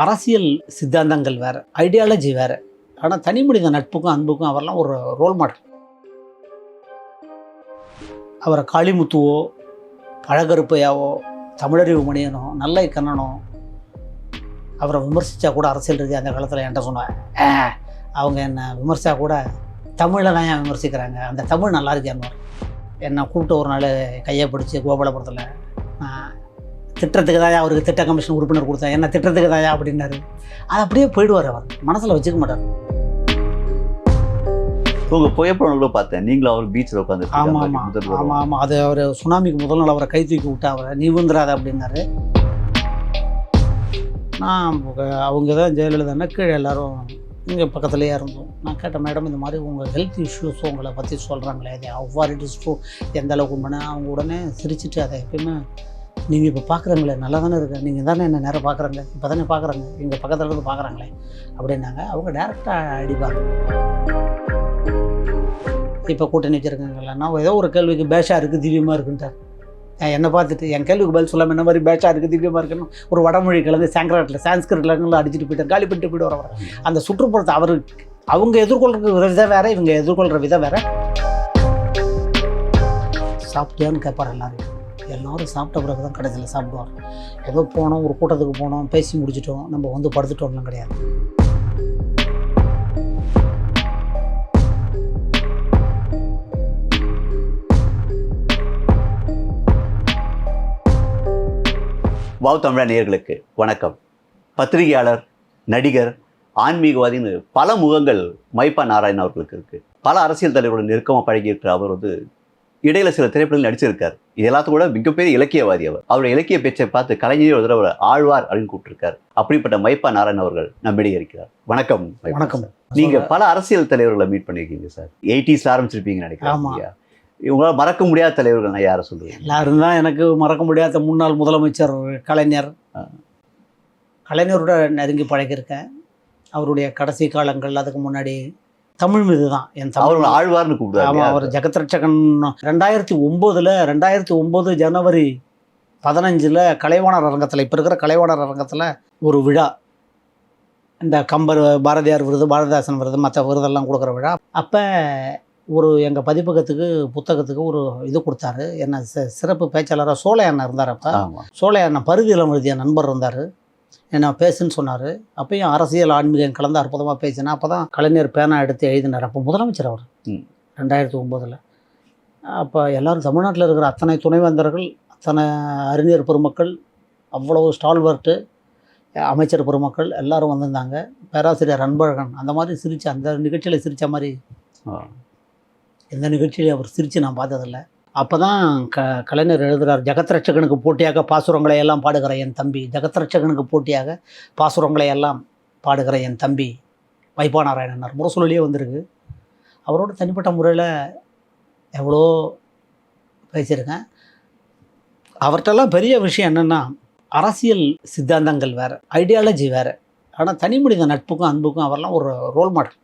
அரசியல் சித்தாந்தங்கள் வேறு ஐடியாலஜி வேறு. ஆனால் தனி மனித நட்புக்கும் அன்புக்கும் அவரெல்லாம் ஒரு ரோல் மாடல் அவரை காளிமுத்துவோ பழகருப்பையாவோ தமிழறிவு மணியனோ நல்ல கண்ணனோ அவரை விமர்சித்தா கூட அரசியல் ரீதியாக அந்த காலத்தில் என்கிட்ட சொன்னேன் அவங்க என்னை விமர்சித்தா கூட தமிழை தான் ஏன் விமர்சிக்கிறாங்க? அந்த தமிழ் நல்லா இருக்கேன்னு என்னை கூப்பிட்டு ஒரு நாள் கையை பிடிச்சி கோபாலபுரத்தில் நான் திட்டத்துக்கு தான் அவருக்கு திட்ட கமிஷன் உறுப்பினர் கொடுத்தேன் என்ன? திட்டத்துக்கு தான் அப்படின்னாரு. அது அப்படியே போயிடுவார் அவர். மனசில் வச்சுக்க மாட்டார். உங்க புகைப்படங்கள பார்த்தேன். நீங்களும் அவர் பீச்சில் உட்காந்து ஆமாம் ஆமாம் ஆமாம் ஆமாம் அது அவர் சுனாமிக்கு முதல் நாள் அவரை கை தூக்கி விட்டு அவரை. நீ வந்துடாத அப்படின்னாரு. நான் அவங்க தான் ஜெயலலிதான்னா கீழே எல்லாரும் இங்கே பக்கத்துலேயே இருந்தோம். நான் கேட்டேன் மேடம் இந்த மாதிரி உங்கள் ஹெல்த் இஷ்யூஸ் உங்களை பற்றி சொல்கிறாங்களே அது அவ்வாறு இட் இஸ் ட்ரூ எந்த அளவுக்கு உண்மைனா அவங்க உடனே சிரிச்சிட்டு அதை எப்பயுமே நீங்கள் இப்போ பார்க்குறீங்களே நல்லா தானே இருக்கு? நீங்கள் தானே என்ன நேரம் பார்க்குறாங்க இப்போ தானே பார்க்குறாங்க எங்கள் பக்கத்தில் இருந்து பார்க்குறாங்களே அப்படின்னாங்க. அவங்க டேரெக்டாக அடிப்பாங்க இப்போ கூட்டணி வச்சுருக்காங்களா நான் ஏதோ ஒரு கேள்விக்கு பேஷா இருக்குது திவ்யமாக இருக்குன்ட்டார் என்னை பார்த்துட்டு என் கேள்விக்கு பதில் சொல்லாமல் என்ன மாதிரி பேஷா இருக்குது திவ்யமாக இருக்குன்னு ஒரு வடமொழி கலந்து சாங்கராட்டில் சான்ஸ்கிரிட்ல அடிச்சுட்டு போயிட்டார் காலி பண்ணிட்டு போயிட்டு வர அந்த சுற்றுப்புறத்தை அவர் அவங்க எதிர்கொள்கிற விதம் வேற இவங்க எதிர்கொள்கிற விதம் வேற. சாப்பிட்டியான்னு கேட்பார் எல்லாரும். எல்லாரும் சாப்பிட்ட பிறகு தான் கடைசியில் சாப்பிடுவார் ஏதோ போனோம் ஒரு கூட்டத்துக்கு போனோம் பேசி முடிச்சிட்டோம் நம்ம வந்து படுத்துட்டோம்லாம் கிடையாது. வாவ் தமிழா நேயர்களுக்கு வணக்கம். பத்திரிகையாளர் நடிகர் ஆன்மீகவாதின்னு பல முகங்கள் மைப்பா நாராயணன் அவர்களுக்கு இருக்கு. பல அரசியல் தலைவருடன் நெருக்கமாக பழகியிருக்கிற அவர் வந்து இடையில சில திரைப்படங்கள் நடிச்சிருக்கார். இது எல்லாத்துக்கும் கூட மிகப்பெரிய இலக்கியவாதி அவர். அவருடைய இலக்கிய பேச்சை பார்த்து கலைஞர் ஒரு தடவை ஆழ்வார் அப்படின்னு கூப்பிட்டிருக்காரு. அப்படிப்பட்ட மைப்பா நாராயணன் அவர்கள் நம்மிடையே இருக்கிறார் வணக்கம் வணக்கம். நீங்க பல அரசியல் தலைவர்களை மீட் பண்ணியிருக்கீங்க சார். எயிட்டிஸ்ல ஆரம்பிச்சிருப்பீங்கன்னு ஆமா. நினைக்கிறேன் இவங்களால மறக்க முடியாத தலைவர்கள் நான் யாரை சொல்றீங்க எல்லாரும் தான் எனக்கு மறக்க முடியாத முன்னாள் முதலமைச்சர் கலைஞர். கலைஞரோட நெருங்கி பழகியிருக்கேன். அவருடைய கடைசி காலங்கள் அதுக்கு முன்னாடி தமிழ் மீது தான் என் தமிழ் ஆழ்வார்னு ஆமாம் கூப்பிடுவாங்க அவர் ஜெகத்ரட்சகன் ரெண்டாயிரத்தி ஒம்போதில் ரெண்டாயிரத்தி ஒம்பது ஜனவரி பதினஞ்சில் கலைவாணர் அரங்கத்தில் இப்போ இருக்கிற கலைவாணர் அரங்கத்தில் ஒரு விழா. இந்த கம்பர் பாரதியார் விருது பாரதிதாசன் விருது மற்ற விருதெல்லாம் கொடுக்குற விழா. அப்போ ஒரு எங்கள் பதிப்பகத்துக்கு புத்தகத்துக்கு ஒரு இது கொடுத்தாரு. என்ன சி- சிறப்பு பேச்சாளராக சோலை அண்ணன் இருந்தார் அப்போ. ஆமா. சோலை அண்ணன் பருதியிலம் எழுதிய நண்பர் இருந்தார். என்ன பேசுன்னு சொன்னார். அப்பயும் அரசியல் ஆன்மீகம் கலந்து அற்புதமாக பேசினேன் அப்போ தான் கலைஞர் பேனா எடுத்து எழுதினார். அப்போ முதலமைச்சர் அவர். ரெண்டாயிரத்தி ஒம்போதில். அப்போ எல்லாரும் தமிழ்நாட்டில் இருக்கிற அத்தனை துணைவேந்தர்கள் அத்தனை அறிஞர் பெருமக்கள் அவ்வளவு ஸ்டால்வர்ட்டு அமைச்சர் பெருமக்கள் எல்லாரும் வந்திருந்தாங்க. பேராசிரியர் அன்பழகன் அந்த மாதிரி சிரித்து அந்த நிகழ்ச்சியில் சிரித்த மாதிரி. எந்த நிகழ்ச்சியிலையும் அவர் சிரித்து நான் பார்த்ததில்ல. அப்போ தான் க கலைஞர் எழுதுகிறார் ஜெகத்ரட்சகனுக்கு போட்டியாக பாசுரங்களை எல்லாம் பாடுகிற என் தம்பி. ஜெகத்ரட்சகனுக்கு போட்டியாக பாசுரங்களை எல்லாம் பாடுகிற என் தம்பி வைப்பா நாராயணனார். முரசொலியே வந்திருக்கு. அவரோட தனிப்பட்ட முறையில் எவ்வளோ பேசியிருக்கேன். அவர்கிட்டலாம் பெரிய விஷயம் என்னென்னா அரசியல் சித்தாந்தங்கள் வேறு ஐடியாலஜி வேறு. ஆனால் தனி மனித நட்புக்கும் அன்புக்கும் அவரெல்லாம் ஒரு ரோல் மாடல்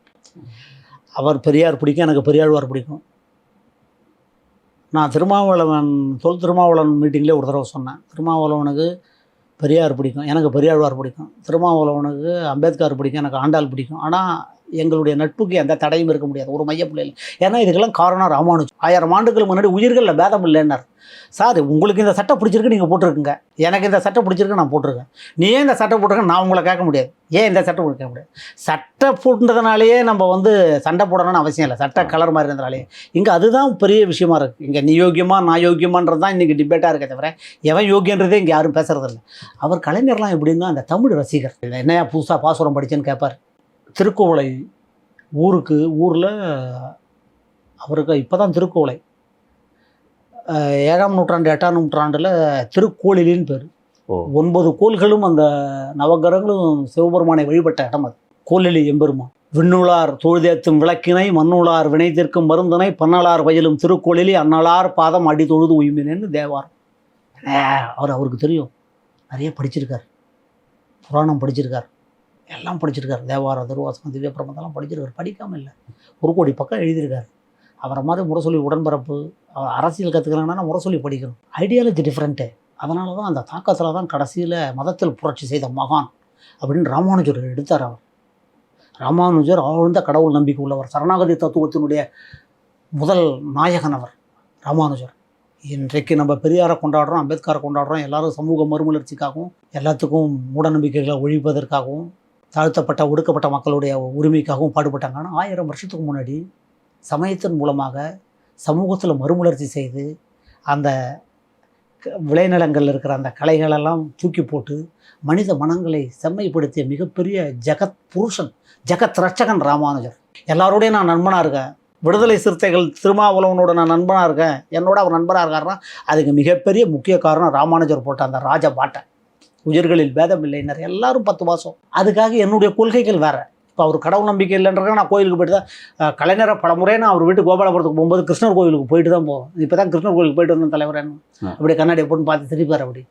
அவர் பெரியார் பிடிக்கும் எனக்கு பெரியாழ்வார் பிடிக்கும். நான் திருமாவளவன் தொல் திருமாவளவன் மீட்டிங்லேயே ஒரு தடவை சொன்னேன். திருமாவளவனுக்கு பெரியார் பிடிக்கும் எனக்கு பெரியாழ்வார் பிடிக்கும். திருமாவளவனுக்கு அம்பேத்கர் பிடிக்கும் எனக்கு ஆண்டாள் பிடிக்கும். ஆனால் எங்களுடைய நட்புக்கு எந்த தடையும் இருக்க முடியாது. ஒரு மையப்புள்ளையில் ஏன்னா இதுக்கெல்லாம் காரணம் ராமானுஜ் ஆயிரம் ஆண்டுகளுக்கு முன்னாடி உயிர்களில் பேதம் இல்லைன்னார். சார் உங்களுக்கு இந்த சட்டை பிடிச்சிருக்கு நீங்கள் போட்டிருக்குங்க. எனக்கு இந்த சட்டை பிடிச்சிருக்கு நான் போட்டிருக்கேன். நீ ஏன் இந்த சட்டை போட்டிருக்க? நான் உங்களை கேட்க முடியாது. ஏன் இந்த சட்டை கேட்க முடியாது. சட்டை போட்டுறதுனாலேயே நம்ம வந்து சண்டை போடணும்னு அவசியம் இல்லை. சட்டை கலர் மாதிரி இருந்தனாலே இங்கே அதுதான் பெரிய விஷயமா இருக்குது இங்கே நீ யோக்கியமா நான் யோக்கியமான்றது தான் இன்றைக்கி டிபேட்டாக இருக்கே தவிர எவன் யோக்கியன்றதே இங்கே யாரும் பேசுறதில்ல. அவர் கலைஞர்லாம் எப்படின்னா அந்த தமிழ் ரசிகர். என்னையா புதுசாக பாசுரம் படிச்சேன்னு கேட்பார் திருக்குவளை ஊருக்கு ஊரில் அவருக்கு இப்போ தான் திருக்குவளை ஏழாம் நூற்றாண்டு எட்டாம் நூற்றாண்டில் திருக்கோளிலின்னு பேர். ஒன்பது கோள்களும் அந்த நவகிரகங்களும் சிவபெருமானை வழிபட்ட இடம் அது. கோலிலி எம்பெருமான். விண்ணுளார் தொழுதேத்தும் விளக்கினை மண்ணுளார் வினை தீர்க்கும் மருந்தினை பன்னலார் வயலும் திருக்கோளிலி அன்னலார் பாதம் அடி தொழுது உய்மினேன்னு தேவாரம். அவர் அவருக்கு தெரியும். நிறைய படிச்சிருக்கார். புராணம் படிச்சிருக்கார். எல்லாம் படிச்சிருக்கார். தேவாரம் திருவாசகம் திவ்ய பிரபந்தெல்லாம் படிச்சிருக்கார். படிக்காமல் இல்லை. ஒரு கோடி பக்கம் எழுதியிருக்கார். அவரை மாதிரி முரசொலி உடன்பரப்பு அவர் அரசியல் கற்றுக்கிறாங்கன்னா முரசொலி படிக்கணும். ஐடியாலஜி டிஃப்ரெண்ட்டு அதனால தான் அந்த தாக்கத்தில் தான் கடைசியில் மதத்தில் புரட்சி செய்த மகான் அப்படின்னு ராமானுஜர் எடுத்தார் அவர். ராமானுஜர் ஆழ்ந்த கடவுள் நம்பிக்கை உள்ளவர். சரணாகதி தத்துவத்தினுடைய முதல் நாயகன் அவர் ராமானுஜர். இன்றைக்கு நம்ம பெரியாரை கொண்டாடுறோம் அம்பேத்கரை கொண்டாடுறோம் எல்லாரும் சமூக மறுமலர்ச்சிக்காகவும் எல்லாத்துக்கும் மூடநம்பிக்கைகளை ஒழிப்பதற்காகவும் தாழ்த்தப்பட்ட ஒடுக்கப்பட்ட மக்களுடைய உரிமைக்காகவும் பாடுபட்டாங்க. ஆனால் ஆயிரம் வருஷத்துக்கு முன்னாடி சமயத்தின் மூலமாக சமூகத்தில் மறுமலர்ச்சி செய்து அந்த க- இருக்கிற அந்த கலைகளெல்லாம் தூக்கி போட்டு மனித மனங்களை செம்மைப்படுத்திய மிகப்பெரிய ஜெகத் புருஷன் ஜெகத் ரட்சகன் ராமானுஜர். எல்லாரோடையும் நான் நண்பனாக இருக்கேன். விடுதலை சிறுத்தைகள் திருமாவளவனோட நான் நண்பனாக இருக்கேன். என்னோட அவர் நண்பனாக இருக்காருன்னா அதுக்கு மிகப்பெரிய முக்கிய காரணம் ராமானுஜர் போட்ட அந்த ராஜ பாட்டை உயிர்களில் பேதம் இல்லைனர் எல்லாரும் பத்து மாதம் அதுக்காக என்னுடைய கொள்கைகள் வேற. இப்போ அவர் கடவுள் நம்பிக்கை இல்லைன்றத நான் கோயிலுக்கு போயிட்டு தான் கலைஞரை பலமுறை நான் அவர் வீட்டு கோபாலபுரத்துக்கு போகும்போது கிருஷ்ணர் கோயிலுக்கு போயிட்டு தான் போவோம் இப்போ தான் கிருஷ்ணர் கோயிலுக்கு போயிட்டு வந்தேன் தலைவர். என்ன ஆ. அப்படியே கண்ணாடி போட்டு பார்த்து திருப்பார் அப்படி.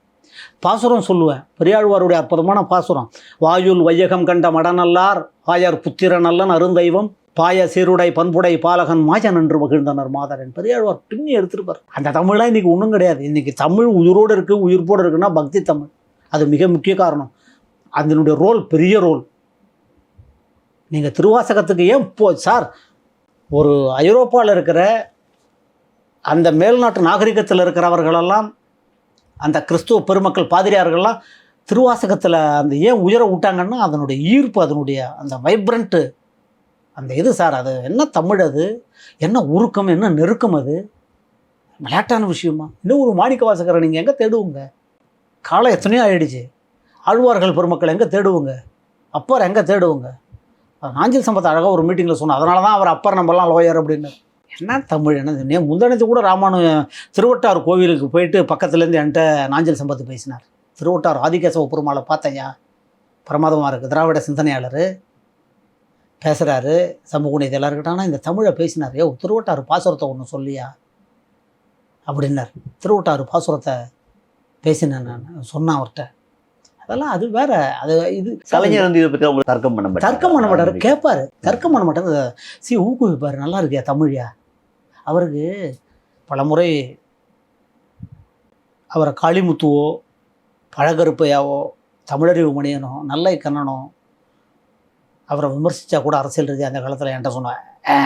பாசுரம் சொல்லுவேன். பெரியாழ்வாருடைய அற்புதமான பாசுரம். வாயுல் வையகம் கண்ட மடநல்லார் ஆயர் புத்திர நல்லன் அருந்தெய்வம் பாய சீருடை பண்புடை பாலகன் மாஜன் என்று மகிழ்ந்தனர் மாதரன். பெரியாழ்வார் பின்னி எடுத்திருப்பார். அந்த தமிழ்லாம் இன்னைக்கு ஒன்றும் கிடையாது. இன்னைக்கு தமிழ் உயிரோடு இருக்குது உயிர்ப்போடு இருக்குன்னா பக்தி தமிழ். அது மிக முக்கிய காரணம். அதனுடைய ரோல் பெரிய ரோல் நீங்கள் திருவாசகத்துக்கு ஏன் போ சார் ஒரு ஐரோப்பாவில் இருக்கிற அந்த மேல்நாட்டு நாகரிகத்தில் இருக்கிறவர்களெல்லாம் அந்த கிறிஸ்துவ பெருமக்கள் பாதிரியார்கள்லாம் திருவாசகத்தில் அந்த ஏன் உயர விட்டாங்கன்னா அதனுடைய ஈர்ப்பு அதனுடைய அந்த வைப்ரண்ட்டு அந்த இது சார் அது என்ன தமிழ் அது? என்ன உருக்கம் என்ன நெருக்கம் அது? விளையாட்டான விஷயமா? இன்னும் ஒரு மாணிக்க வாசகரை நீங்கள் எங்கே தேடுவோங்க? காலம் எத்தனையோ ஆயிடுச்சு. ஆழ்வார்கள் பெருமக்கள் எங்கே தேடுவோங்க? அப்பர் எங்கே தேடுவோங்க? நாஞ்சில் சம்பத் அழகாக ஒரு மீட்டிங்கில் சொன்னோம் அதனால தான் அவர் அப்பர் நம்மலாம் லோயர் அப்படின்னு. என்ன தமிழ் என்ன நே முந்தனத்து கூட ராமானு திருவட்டார் கோவிலுக்கு போயிட்டு பக்கத்துலேருந்து என்கிட்ட நாஞ்சில் சம்பத் பேசினார். திருவட்டார் ஆதிகேசவ பெருமாளை பார்த்தேன்யா. பிரமாதமாக இருக்குது திராவிட சிந்தனையாளர். பேசுகிறாரு சமூகணி இது எல்லாம் இருக்கட்டும். ஆனால் இந்த தமிழை பேசினார். ஏ திருவட்டார் பாசுரத்தை ஒன்று சொல்லியா? அப்படின்னார். திருவட்டார் பாசுரத்தை பேசினேன் நான். சொன்னேன் அவர்கிட்ட. அதெல்லாம் அது வேற அது இது கலைஞர் வந்து இதை பற்றி அவங்க தர்க்கம் பண்ண மாட்டாங்க தர்க்கம் பண்ண மாட்டார் கேட்பாரு தர்க்கம் பண்ண மாட்டார். சி ஊக்குவிப்பார். நல்லா இருக்கியா தமிழ்யா? அவருக்கு பலமுறை அவரை காளிமுத்துவோ பழகருப்பையாவோ தமிழறிவு மணியனோ நல்லை கண்ணனோ அவரை விமர்சித்தா கூட அரசியல் ரீதியாக அந்த காலத்தில் என்கிட்ட சொன்னாங்க. "ஆ,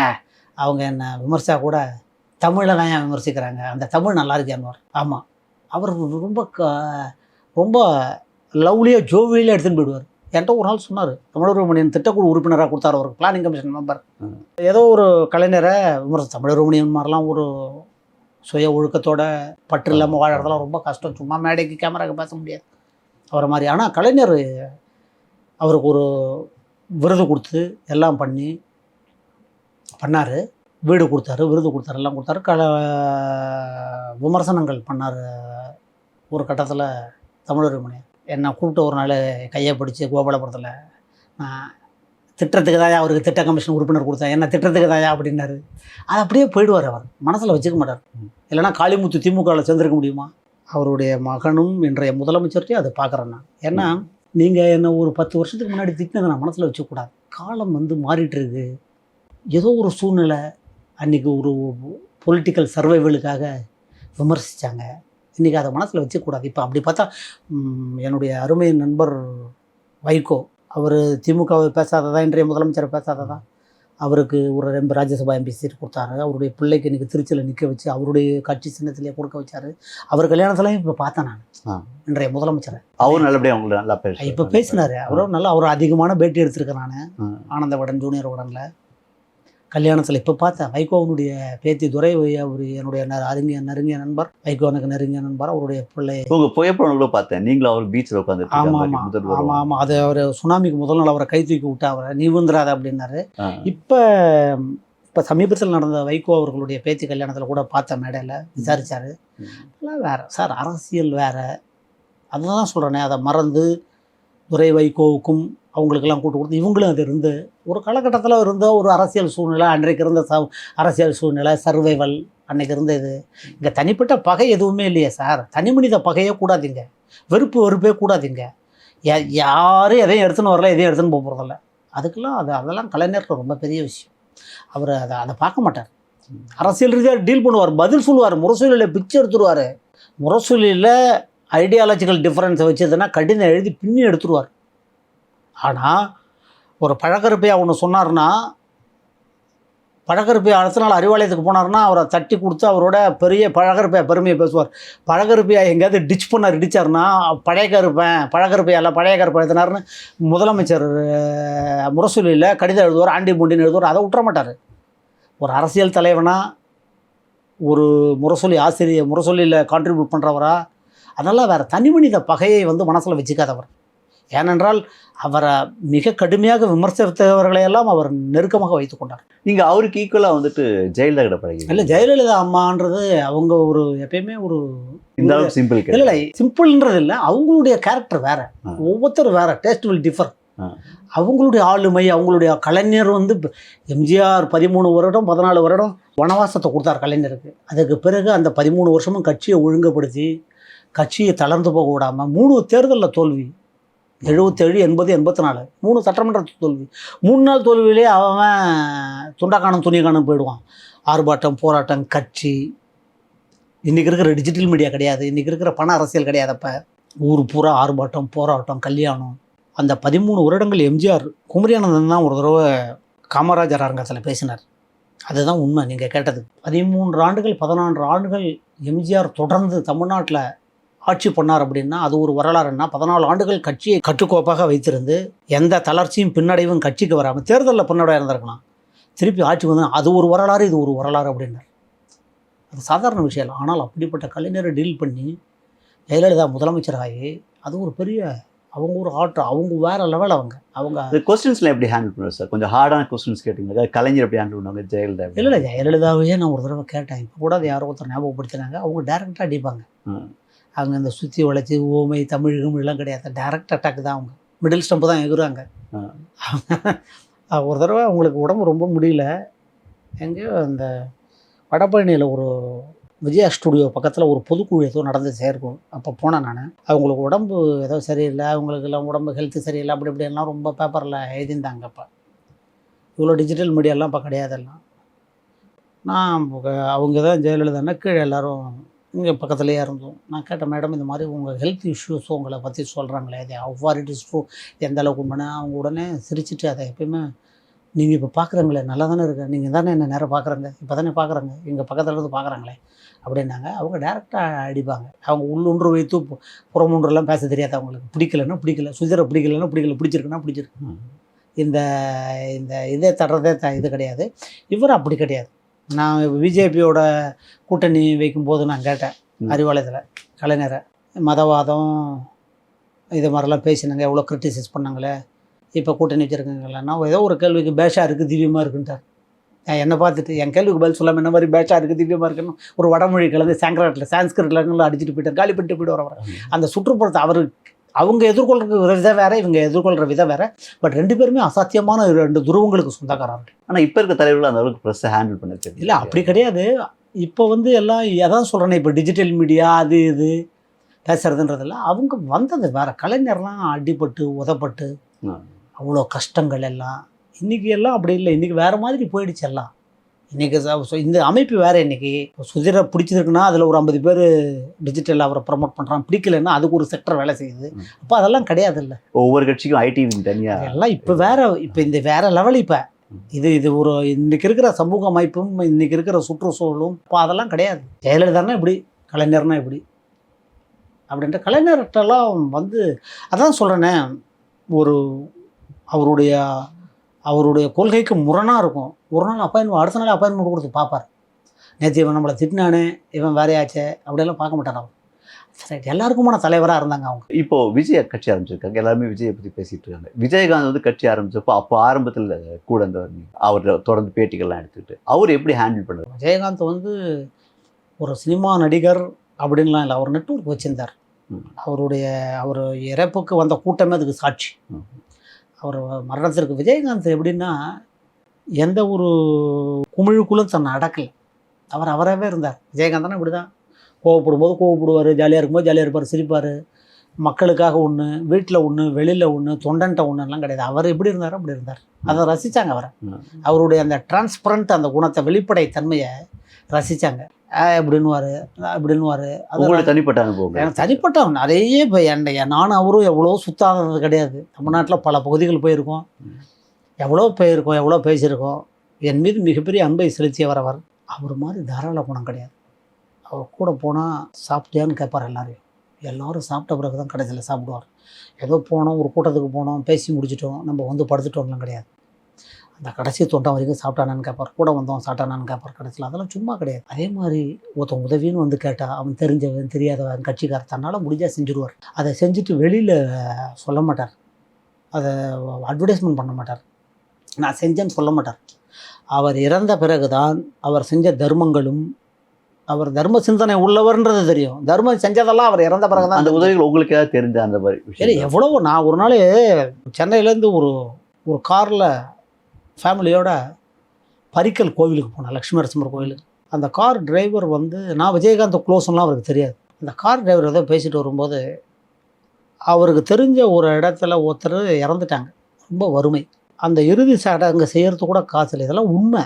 அவங்க என்ன விமர்சித்தா கூட தமிழை தான் ஏன் விமர்சிக்கிறாங்க? அந்த தமிழ் நல்லா இருக்கியான்னு ஆமாம் அவர் ரொம்ப க ரொம்ப லவ்லியாக ஜோவியிலே எடுத்துன்னு போயிடுவார். என்கிட்ட ஒரு நாள் சொன்னார் தமிழர் மணியன் திட்டக்குழு உறுப்பினராக கொடுத்தாரு அவருக்கு. Planning commission member. ஏதோ ஒரு கலைஞரை விமர்சனம் தமிழர் மணியன் மாதிரிலாம் ஒரு சுய ஒழுக்கத்தோட பற்று இல்லாமல் வாழறதெல்லாம் ரொம்ப கஷ்டம். சும்மா மேடைக்கு கேமராக்கு பேச முடியாது. அவரை மாதிரி. ஆனால் கலைஞர் அவருக்கு ஒரு விருது கொடுத்து எல்லாம் பண்ணி பண்ணார். வீடு கொடுத்தாரு விருது கொடுத்தாரு எல்லாம் கொடுத்தாரு. கல விமர்சனங்கள் பண்ணார் ஒரு கட்டத்தில் தமிழர் என்னை கூப்பிட்டு ஒரு நாள் கையை பிடிச்சி கோபாலபுரத்தில் நான் திட்டத்துக்கு தாயா அவருக்கு திட்ட கமிஷன் உறுப்பினர் கொடுத்தேன் என்ன திட்டத்துக்கு தாயா அப்படின்னாரு. அது அப்படியே போயிடுவார் அவர். மனசில் வச்சுக்க மாட்டார். இல்லைன்னா காளிமுத்து திமுகவில் சேர்ந்திருக்க முடியுமா? அவருடைய மகனும் இன்றைய முதலமைச்சர்கிட்டையும் அதை பார்க்குறேன் நான். ஏன்னா நீங்கள் என்ன ஒரு பத்து வருஷத்துக்கு முன்னாடி திட்டினதை நான் மனசில் வச்சுக்கூடாது காலம் வந்து மாறிட்டு இருக்கு. ஏதோ ஒரு சூழ்நிலை அன்றைக்கி ஒரு பொலிட்டிக்கல் சர்வைவலுக்காக விமர்சித்தாங்க இன்றைக்கி அதை மனசில் வச்சுக்கூடாது இப்போ அப்படி பார்த்தா என்னுடைய அருமை நண்பர் வைகோ அவர் திமுகவை பேசாததா இன்றைய முதலமைச்சரை பேசாததா? அவருக்கு ஒரு ரெண்டு ராஜ்யசபா எம்பி சீட் கொடுத்தாரு. அவருடைய பிள்ளைக்கு இன்றைக்கி திருச்சியில் நிற்க வச்சு அவருடைய கட்சி சின்னத்திலே கொடுக்க வச்சாரு. அவர் கல்யாணத்துலையும் இப்போ பார்த்தேன் நான். இன்றைய முதலமைச்சரை. அவரும் நல்லபடியாக அவங்களுக்கு நல்லா. இப்போ பேசினாரு. அவரும் நல்லா அவர் அதிகமான பேட்டி எடுத்திருக்கேன் நான். ம். ஆனந்த வடன் ஜூனியர் உடனில் கல்யாணத்தில். இப்போ பார்த்தேன் வைகோவனுடைய பேத்தி துரை அவர் என்னுடைய அருங்கிய நெருங்கிய நண்பர். வைகோ எனக்கு நெருங்கிய நண்பர். அவருடைய பிள்ளை. உங்க புகைப்படம் கூட பார்த்தேன். நீங்களும் அவர் பீச்சில் உட்காந்துட்டு ஆமாம் ஆமாம் ஆமாம் ஆமாம் அது அவர் சுனாமிக்கு முதல் நாள் அவரை கை தூக்கி விட்டா அவரை. நீ வந்துடாத அப்படின்னாரு. இப்போ இப்போ சமீபத்தில் நடந்த வைகோ அவர்களுடைய பேத்தி கல்யாணத்தில் கூட பார்த்த மேடையில் விசாரிச்சாரு. ம். அதெல்லாம் வேற. சார் அரசியல் வேற. அதுதான் சொல்கிறேனே அதை மறந்து துரை வைகோவுக்கும் அவங்களுக்கெல்லாம் கூட்டு கொடுத்து இவங்களும் அது இருந்து ஒரு காலகட்டத்தில் இருந்த ஒரு அரசியல் சூழ்நிலை அன்றைக்கு இருந்த ச அரசியல் சூழ்நிலை சர்வைவல் அன்னைக்கு இருந்த இது. இங்கே தனிப்பட்ட பகை எதுவுமே இல்லையே சார். தனி மனித பகையே கூடாதீங்க. வெறுப்பு வெறுப்பே கூடாதீங்க. யா- யாரும் எதையும் எடுத்துன்னு வரல எதையும் எடுத்துன்னு போக போகிறதில்ல அதுக்கெல்லாம் அது அதெல்லாம் கலைஞருக்கு ரொம்ப பெரிய விஷயம். அவர் அதை அதை பார்க்க மாட்டார். அரசியல் ரீதியாக டீல் பண்ணுவார் பதில் சொல்லுவார் முரசூலியில் பிச்சு எடுத்துருவார். முரசூலியில் ஐடியாலஜிக்கல் டிஃப்ரென்ஸை வச்சதுன்னா கடிதம் எழுதி பின்னி எடுத்துருவார். ஆனால் ஒரு பழக்கருப்பையா ஒன்று சொன்னார்னா பழக்கருப்பையா அடுத்த நாள் அறிவாலயத்துக்கு போனார்னா அவரை தட்டி கொடுத்து அவரோட பெரிய பழகருப்பையா பெருமையை பேசுவார். பழகருப்பையா எங்கேயாவது டிச் பண்ணார் இடிச்சார்னா பழைய கருப்பேன் பழக்கருப்பையா இல்லை பழைய கருப்பை எழுதினார்னு முதலமைச்சர் முரசொலியில் கடிதம் எழுதுவார் ஆண்டி பூண்டின்னு எழுதுவார் அதை விட்டுற மாட்டார். ஒரு அரசியல் தலைவனா ஒரு முரசொலி ஆசிரியர் முரசொலியில் கான்ட்ரிபியூட் பண்ணுறவரா அதெல்லாம் வேறு தனி மனித பகையை வந்து மனசில் வச்சுக்காதவர். ஏனென்றால் அவரை மிக கடுமையாக விமர்சித்தவர்களையெல்லாம் அவர் நெருக்கமாக வைத்து கொண்டார். நீங்க அவருக்கு ஈக்குவலா வந்துட்டு ஜெயலலிதா கிட்ட பழகி இல்லை ஜெயலலிதா அம்மான்றது அவங்க ஒரு எப்பயுமே ஒரு இந்த சிம்பிள் இல்லை இல்லை சிம்பிள்ன்றது இல்லை. அவங்களுடைய கேரக்டர் வேற. ஒவ்வொருத்தரும் வேற. Taste will differ. அவங்களுடைய ஆளுமை அவங்களுடைய கலைஞர் வந்து எம்ஜிஆர் பதிமூணு வருடம் பதினாலு வருடம் வனவாசத்தை கொடுத்தார் கலைஞருக்கு. அதுக்கு பிறகு அந்த பதிமூணு வருஷமும் கட்சியை ஒழுங்குபடுத்தி கட்சியை தளர்ந்து போக விடாமல் மூணு தேர்தலில் தோல்வி. எழுபத்தேழு எண்பது எண்பத்தி நாலு மூணு சட்டமன்ற தோல்வி. மூணு நாள் தோல்வியிலே அவன் துண்டாக்கானம் துணிக்கானம் போயிடுவான். ஆர்ப்பாட்டம் போராட்டம் கட்சி. இன்றைக்கி இருக்கிற டிஜிட்டல் மீடியா கிடையாது. இன்றைக்கி இருக்கிற பண அரசியல் கிடையாது அப்போ. ஊர் பூரா ஆர்ப்பாட்டம் போராட்டம் கல்யாணம். அந்த பதிமூணு வருடங்கள் எம்ஜிஆர் குமரியானந்தன் தான் ஒரு தடவை காமராஜர் அரங்கத்தில் பேசினார். அதுதான் உண்மை நீங்கள் கேட்டது. பதிமூன்று ஆண்டுகள் பதினான்கு ஆண்டுகள் எம்ஜிஆர் தொடர்ந்து தமிழ்நாட்டில் ஆட்சி பண்ணார் அப்படின்னா அது ஒரு வரலாறுன்னா பதினாலு ஆண்டுகள் கட்சியை கட்டுக்கோப்பாக வைத்திருந்து எந்த தளர்ச்சியும் பின்னடைவும் கட்சிக்கு வராமல் தேர்தலில் பின்னடையாக இருந்திருக்கலாம். திருப்பி ஆட்சி வந்து அது ஒரு வரலாறு இது ஒரு வரலாறு அப்படின்னார். அது சாதாரண விஷயம் இல்லை. ஆனால் அப்படிப்பட்ட கலைஞரை டீல் பண்ணி ஜெயலலிதா முதலமைச்சராகி அது ஒரு பெரிய அவங்க ஒரு ஆட்டம் அவங்க வேற லெவல் அவங்க. அவங்க இந்த கொஸ்டின்ஸ்ல எப்படி ஹேண்டில் பண்ணுவார் சார் கொஞ்சம் ஹார்டான கொஸ்டின்ஸ் கேட்டீங்க கலைஞர் எப்படி ஹேண்டில் பண்ணுவாங்க? ஜெயலலிதா? இல்லை இல்லை. ஜெயலலிதாவையே நான் ஒரு தடவை கேட்டேன். இப்போ கூட அது யாரோ ஒருத்தர் ஞாபகப்படுத்தினாங்க. அவங்க டேரெக்டாக அடிப்பாங்க. அவங்க இந்த சுற்றி வளைச்சி ஓமை தமிழ் கிமிழ்லாம் கிடையாது. டைரக்ட் அட்டாக் தான் அவங்க. மிடில் ஸ்டம்பு தான் எகுறாங்க. அவங்க ஒரு தடவை அவங்களுக்கு உடம்பு ரொம்ப முடியல. எங்கேயோ அந்த வடபழனியில் ஒரு விஜயா ஸ்டுடியோ பக்கத்தில் ஒரு பொதுக்குழு ஏதோ நடந்து சேர்க்கும். அப்போ போனேன் நான். அவங்களுக்கு உடம்பு ஏதோ சரியில்லை. அவங்களுக்கு எல்லாம் உடம்பு ஹெல்த்து சரியில்லை. அப்படி இப்படியெல்லாம் ரொம்ப பேப்பரில் எழுதியிருந்தாங்க அப்போ. இவ்வளோ டிஜிட்டல் மீடியாலாம் இப்போ கிடையாதெல்லாம். நான் அவங்க- அவங்க தான் ஜெயலலிதான்னா கீழே எல்லாரும் இங்கே பக்கத்துலேயே இருந்தோம். நான் கேட்டேன் மேடம் இந்த மாதிரி உங்கள் ஹெல்த் இஷ்யூஸ் உங்களை பற்றி சொல்கிறாங்களே அது அவ்வாறு இட் இஸ் ட்ரூ எந்த அளவுக்கு உண்மைனா அவங்க உடனே சிரிச்சிட்டு அதை எப்பயுமே நீங்கள் இப்போ பார்க்குறங்களே நல்லா தானே இருக்கு. நீங்கள் தானே என்ன நேரம் பார்க்குறாங்க இப்போ தானே பார்க்குறாங்க எங்கள் பக்கத்தில் இருந்து பார்க்குறாங்களே அப்படின்னாங்க. அவங்க டேரெக்டாக அடிப்பாங்க. அவங்க உள்ளுன்று வைத்து புறமுன்றெல்லாம் புறமொன்றெல்லாம் பேச தெரியாது. அவங்களுக்கு பிடிக்கலன்னா பிடிக்கல. சுஜரை பிடிக்கலன்னா பிடிக்கல. பிடிச்சிருக்குன்னா பிடிச்சிருக்கு இந்த இந்த இதே தடுறதே த இது கிடையாது. இவர் அப்படி கிடையாது. நான் பிஜேபியோட கூட்டணி வைக்கும்போது நான் கேட்டேன். அறிவாலயத்தில் கலைஞரை. மதவாதம் இது மாதிரிலாம் பேசினாங்க எவ்வளோ கிரிட்டிசைஸ் பண்ணாங்களே இப்போ கூட்டணி வச்சுருக்காங்களா ஏதோ ஒரு கேள்விக்கு பேஷா இருக்குது திவ்யமாக இருக்குன்ட்டார். நான் என்னை பார்த்துட்டு என் கேள்விக்கு பதில் சொல்லாமல் என்ன மாதிரி பேஷா இருக்குது திவ்யமாக இருக்குன்னு ஒரு வடமொழி கலந்து சாங்கராட்டில் சான்ஸ்கிரிட்ல அடிச்சுட்டு போயிட்டார் காலி பண்ணிட்டு போயிட்டு வர அந்த சுற்றுப்புறத்தை அவர் அவங்க எதிர்கொள்கிற விதம் வேற இவங்க எதிர்கொள்கிற விதம் வேற. பட் ரெண்டு பேருமே அசாத்தியமான ரெண்டு துருவங்களுக்கு சொந்தக்காரர்கள் ஆனா இப்ப இருக்க தலைவர்கள் அந்த அளவுக்கு ப்ரெஸ் ஹேண்டில் பண்ண இல்லை அப்படி கிடையாது. இப்போ வந்து எல்லாம் எதான் சொல்கிறேனே இப்போ டிஜிட்டல் மீடியா அது இது பேசுறதுன்றதில்ல அவங்க வந்தது வேற. கலைஞர்லாம் அடிபட்டு உதப்பட்டு. அவ்வளோ கஷ்டங்கள் எல்லாம். இன்னைக்கு எல்லாம் அப்படி இல்லை. இன்னைக்கு வேற மாதிரி போயிடுச்சு எல்லாம். ச- இந்த அமைப்பு வேற இன்னைக்கு. சுதிரை பிடிச்சிருக்குன்னா அதில் ஒரு ஐம்பது பேர் டிஜிட்டல் அவரை ப்ரமோட் பண்ணுறான் பிடிக்கலைன்னா அதுக்கு ஒரு செக்டர் வேலை செய்யுது. அப்போ அதெல்லாம் கிடையாது இல்லை ஒவ்வொரு கட்சிக்கும் ஐடி தனியா? எல்லாம் இப்போ வேற இப்போ இந்த வேற லெவல் இப்போ. இது இது ஒரு இன்னைக்கு இருக்கிற சமூக அமைப்பும் இன்னைக்கு இருக்கிற சுற்றுச்சூழலும் இப்போ அதெல்லாம் கிடையாது. ஜெயலலிதானா இப்படி கலைஞர்னா இப்படி. அப்படின்ற கலைஞர்கிட்டலாம் வந்து அதான் சொல்கிறேனே ஒரு அவருடைய அவருடைய கொள்கைக்கு முரணாக இருக்கும். ஒரு நாள் அப்பாயின்மெண்ட் அடுத்த நாள் அப்பாயின்மெண்ட் கொடுத்து பார்ப்பார். நேற்று இவன் நம்மளை திட்டினானே இவன் வேறையாச்சே அப்படியெல்லாம் பார்க்க மாட்டார் அவர்? எல்லாருக்குமான தலைவராக இருந்தாங்க அவங்க. இப்போ விஜய் கட்சி ஆரம்பிச்சிருக்காங்க. எல்லாருமே விஜயை பத்தி பேசிட்டு இருக்காங்க. விஜயகாந்த் வந்து கட்சி ஆரம்பிச்சப்போ அப்போ ஆரம்பத்துல கூட இருந்தவர். அவர் தொடர்ந்து பேட்டிகள்லாம் எடுத்துக்கிட்டு அவர் எப்படி ஹேண்டில் பண்ணுறாரு விஜயகாந்த் வந்து ஒரு சினிமா நடிகர் அப்படின்லாம் இல்லை. அவர் நெட்வொர்க் வச்சிருந்தார். அவருடைய அவர் இறப்புக்கு வந்த கூட்டமே அதுக்கு சாட்சி. அவர் மரணத்திற்கு விஜயகாந்த் எப்படின்னா எந்த ஒரு குமிழுக்குள்ளும் தன்னை அடக்கலை. அவர் அவராகவே இருந்தார். விஜயகாந்தனா இப்படி தான் கோவப்படும் போது கோவப்படுவார் ஜாலியாக இருக்கும்போது ஜாலியாக இருப்பார் சிரிப்பார். மக்களுக்காக ஒன்று வீட்டில் ஒன்று வெளியில் ஒன்று தொண்டன்ட்ட ஒன்றுலாம் கிடையாது. அவர் எப்படி இருந்தாரோ அப்படி இருந்தார். அதை ரசித்தாங்க அவரை. அவருடைய அந்த டிரான்ஸ்பரண்ட் அந்த குணத்தை வெளிப்படை தன்மையை ரசித்தாங்க இப்படின்னுவார் இப்படின்னுவார் அது உங்களோட தனிப்பட்ட அனுபவம் எனக்கு தனிப்பட்ட நிறைய இப்போ என் நானும் அவரும் எவ்வளோ சுத்தாதது கிடையாது. தமிழ்நாட்டில் பல பகுதிகள் போயிருக்கோம். எவ்வளோ போயிருக்கோம் எவ்வளோ பேசியிருக்கோம். என் மீது மிகப்பெரிய அன்பை செலுத்தியவர் அவர் அவர் மாதிரி தாராள குணம் கிடையாது. அவர் கூட போனால் சாப்பிட்டியான்னு கேட்பார் எல்லாரையும். எல்லாரும் சாப்பிட்ட பிறகு தான் கடைசியில் சாப்பிடுவார். ஏதோ போனோம் ஒரு கூட்டத்துக்கு போனோம் பேசி முடிச்சிட்டோம் நம்ம வந்து படுத்துட்டோம்லாம் கிடையாது. அந்த கடைசி தொண்டை வரைக்கும் சாப்பிட்டானான்னு கேட்பார் கூட வந்தோம் சாப்பிட்டானான்னு கேட்பார் கடைசியில். அதெல்லாம் சும்மா கிடையாது. அதே மாதிரி ஒருத்தன் உதவின்னு வந்து கேட்டால் அவன் தெரிஞ்சவன் தெரியாதவன் கட்சிக்கார தன்னால் முடிஞ்சால் செஞ்சுருவார். அதை செஞ்சுட்டு வெளியில் சொல்ல மாட்டார். அதை அட்வர்டைஸ்மெண்ட் பண்ண மாட்டார். நான் செஞ்சேன்னு சொல்ல மாட்டார். அவர் இறந்த பிறகுதான் அவர் செஞ்ச தர்மங்களும் அவர் தர்ம சிந்தனை உள்ளவர்ன்றது தெரியும். தர்மம் செஞ்சதெல்லாம் அவர் இறந்த பிறகுதான் அந்த உதவிகள் உங்களுக்கு ஏதாவது தெரிஞ்ச அந்த மாதிரி சரி எவ்வளவோ நான் ஒரு நாள் சென்னையிலேருந்து ஒரு ஒரு காரில் ஃபேமிலியோட பரிக்கல் கோவிலுக்கு போனேன் லக்ஷ்மி நரசிம்மர் கோவிலுக்கு அந்த கார் டிரைவர் வந்து நான் விஜயகாந்த் க்ளோஸ்லாம் அவருக்கு தெரியாது. அந்த கார் டிரைவர் ஏதோ பேசிட்டு வரும்போது அவருக்கு தெரிஞ்ச ஒரு இடத்துல ஒருத்தர் இறந்துட்டாங்க. ரொம்ப வறுமை. அந்த இறுதி சடங்கு செய்கிறது கூட காசு இல்லை. இதெல்லாம் உண்மை.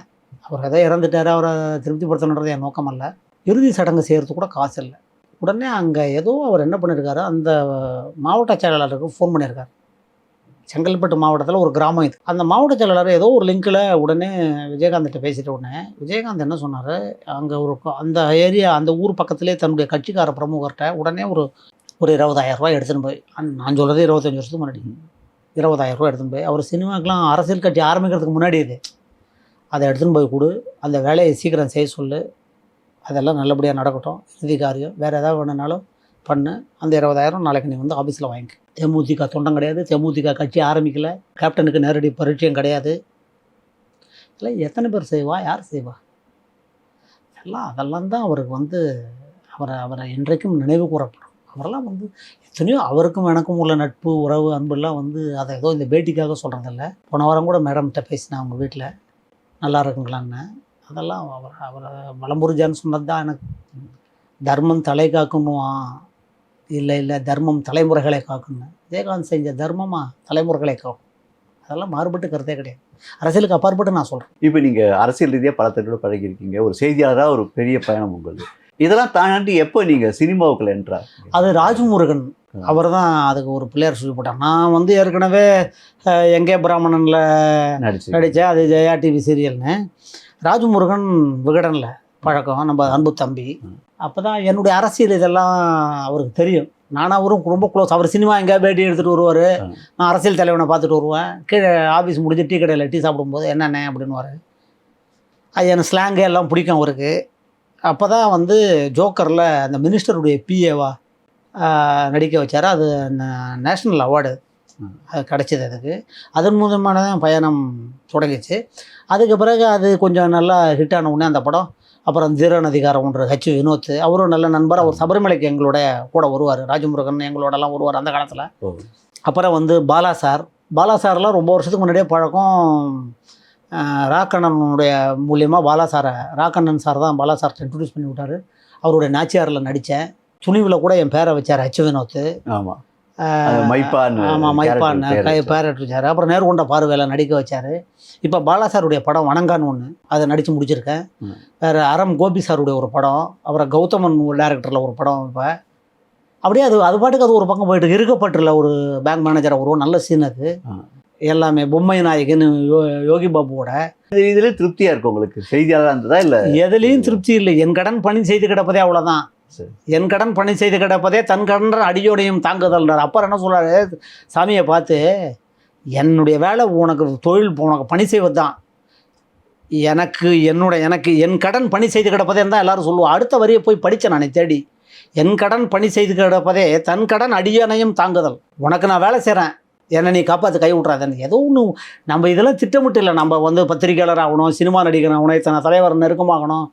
அவர் எதோ இறந்துட்டாரு அவரை திருப்திப்படுத்தணுன்றது என் நோக்கம் அல்ல. இறுதி சடங்கு செய்கிறது கூட காசு இல்லை. உடனே அங்கே ஏதோ அவர் என்ன பண்ணியிருக்காரு அந்த மாவட்ட செயலாளருக்கு ஃபோன் பண்ணியிருக்காரு செங்கல்பட்டு மாவட்டத்தில் ஒரு கிராமம் இது. அந்த மாவட்ட செயலாளர் ஏதோ ஒரு லிங்க்கில் உடனே விஜயகாந்த்கிட்ட பேசிட்ட உடனே விஜயகாந்த் என்ன சொன்னார்? அங்கே ஒரு அந்த ஏரியா அந்த ஊர் பக்கத்திலே தன்னுடைய கட்சிக்கார பிரமுகர்கிட்ட உடனே ஒரு ஒரு இருபதாயிரம் ரூபாய் எடுத்துன்னு போய் அந் நான் சொல்கிறது இருபத்தஞ்சி வருஷத்துக்கு முன்னாடி இருபதாயிரம் ரூபாய் எடுத்துன்னு போய் அவர் சினிமாக்கெலாம் அரசியல் கட்சி ஆரம்பிக்கிறதுக்கு முன்னாடி இது. அதை எடுத்துன்னு போய் கொடு அந்த வேலையை சீக்கிரம் செய்ய சொல்லு அதெல்லாம் நல்லபடியாக நடக்கட்டும் இறுதி காரியம். வேறு ஏதாவது வேணுனாலும் பண்ணு. அந்த இருபதாயிரம் நாளைக்கு நீ வந்து ஆஃபீஸில் வாங்கிக்க. தேமுதிக தொண்டம் கிடையாது. தேமுதிக கட்சி ஆரம்பிக்கல. கேப்டனுக்கு நேரடி பரிச்சயம் கிடையாது. இல்லை எத்தனை பேர் செய்வா? யார் செய்வா? எல்லாம் அதெல்லாம் தான் அவருக்கு வந்து அவரை அவரை என்றைக்கும் நினைவு கூறப்படும். அவரெல்லாம் வந்து எத்தனையோ அவருக்கும் எனக்கும் உள்ள நட்பு உறவு அன்பெல்லாம் வந்து அதை ஏதோ இந்த பேட்டிக்காக சொல்கிறதில்ல போன வாரம் கூட மேடம்கிட்ட பேசினேன் அவங்க வீட்டில் நல்லா இருக்குங்களான்னு. அதெல்லாம் அவர் அவரை வளம்புரிஜான்னு சொன்னது தான் எனக்கு தர்மம் தலை காக்கணுவான் இல்லை இல்லை தர்மம் தலைமுறைகளை காக்கணும் விஜயகாந்த் செஞ்ச தர்மமா தலைமுறைகளை காக்கும். அதெல்லாம் மாறுபட்டு கருத்தே கிடையாது. அரசியலுக்கு அப்பாற்பட்டு நான் சொல்கிறேன் இப்போ நீங்க அரசியல் ரீதியா பல தட்டோட பழகிருக்கீங்க ஒரு செய்தியாளரா ஒரு பெரிய பயணம் உங்களுக்கு இதெல்லாம் தாண்டி எப்போ நீங்க சினிமாவுக்குள்ள என்றா அது ராஜமுருகன். அவர் தான் அதுக்கு ஒரு பிள்ளையார் சொல்லி போட்டார். நான் வந்து ஏற்கனவே எங்கே பிராமணனில் நடித்தேன் அது ஜெயா டிவி சீரியல்னு ராஜமுருகன் விகடனில் பழக்கம். நம்ம அன்பு தம்பி. அப்போ தான் என்னுடைய அரசியல் இதெல்லாம் அவருக்கு தெரியும். நானும் அவரும் ரொம்ப க்ளோஸ் அவர் சினிமா எங்கேயா பேட்டி எடுத்துகிட்டு வருவார். நான் அரசியல் தலைவனை பார்த்துட்டு வருவேன். கீழே ஆஃபீஸ் முடிஞ்சு டீ கடையில் டீ சாப்பிடும்போது என்னென்ன அப்படின்னுவார். அது எனக்கு ஸ்லாங்கு எல்லாம் பிடிக்கும் அவருக்கு. அப்போ தான் வந்து ஜோக்கரில் அந்த மினிஸ்டருடைய பிஏவா நடிக்க வச்சார். அது நேஷ்னல் அவார்டு. அது. கிடச்சிது அதுக்கு. அதன் மூலமான தான் பயணம் தொடங்கிச்சு. அதுக்கு பிறகு அது கொஞ்சம் நல்லா ஹிட் ஆன உடனே அந்த படம் அப்புறம் தீரன் அதிகாரம் ஒன்று ஹச் வினோத். அவரும் நல்ல நண்பர். அவர் சபரிமலைக்கு எங்களோட கூட வருவார். ராஜமுருகன் எங்களோடலாம் வருவார் அந்த காலத்தில். அப்புறம் வந்து பாலா சார். பாலா சார்லாம் ரொம்ப வருஷத்துக்கு முன்னாடியே பழக்கம் ராக்கண்ணனுடைய மூலியமாக பாலா சாரை ராக்கண்ணன் சார் தான் பாலா சார்ட்ட இன்ட்ரடியூஸ் பண்ணி விட்டார் அவருடைய நாச்சியாரில் நடித்தேன் துணிவில் கூட என் பேரை வச்சார் ஹச் வினோத். ஆமா. அது மைப்பான்னு ஆமாம் பேர் பேரட் வச்சார். அப்புறம் நேர்கொண்ட பார்வையில் நடிக்க வச்சார். இப்போ பாலா சாருடைய படம் வணங்கான்னு ஒன்று அதை நடித்து முடிச்சிருக்கேன். வேறு அறம் கோபி சாருடைய ஒரு படம் அப்புறம் கௌதமன் டேரக்டரில் ஒரு படம் இப்போ. அப்படியே அது அது பாட்டுக்கு அது ஒரு பக்கம் போயிட்டு இருக்கு. இருக்கப்பட்டில் ஒரு பேங்க் மேனேஜராக வருவோம் நல்ல சீன் அது. எல்லாமே பொம்மை நாயகன் யோ யோகி பாபுவோட. இது இதுல திருப்தியா இருக்கு உங்களுக்கு? செய்தியாளரா இருந்ததா இல்ல? எதுலேயும் திருப்தி இல்லை. என் கடன் பணி செய்து கிடப்பதே அவ்வளோதான். என் கடன் பணி செய்து கிடப்பதே தன் கடன் அடியோடையும் தாங்குதல்ன்றார். அப்புறம் என்ன சொல்கிறார் சாமியை பார்த்து என்னுடைய வேலை உனக்கு தொழில் உனக்கு பணி செய்வது தான் எனக்கு என்னோட எனக்கு என் கடன் பணி செய்து கிடப்பதே தான் எல்லாரும் சொல்லுவோம் அடுத்த வரியை போய் படித்தேன் நான் தேடி. என் கடன் பணி செய்து கிடப்பதே தன் கடன் அடியணையும் தாங்குதல். உனக்கு நான் வேலை செய்கிறேன் என்னை நீ காப்பாற்று கை விட்றாதன்னு ஏதோ ஒன்று நம்ம இதெல்லாம் திட்டமிட்டு இல்லை. நம்ம வந்து பத்திரிகையாளர் ஆகணும் சினிமா நடிகர் ஆகணும் இத்தனை தலைவர் நெருக்கமாகணும்.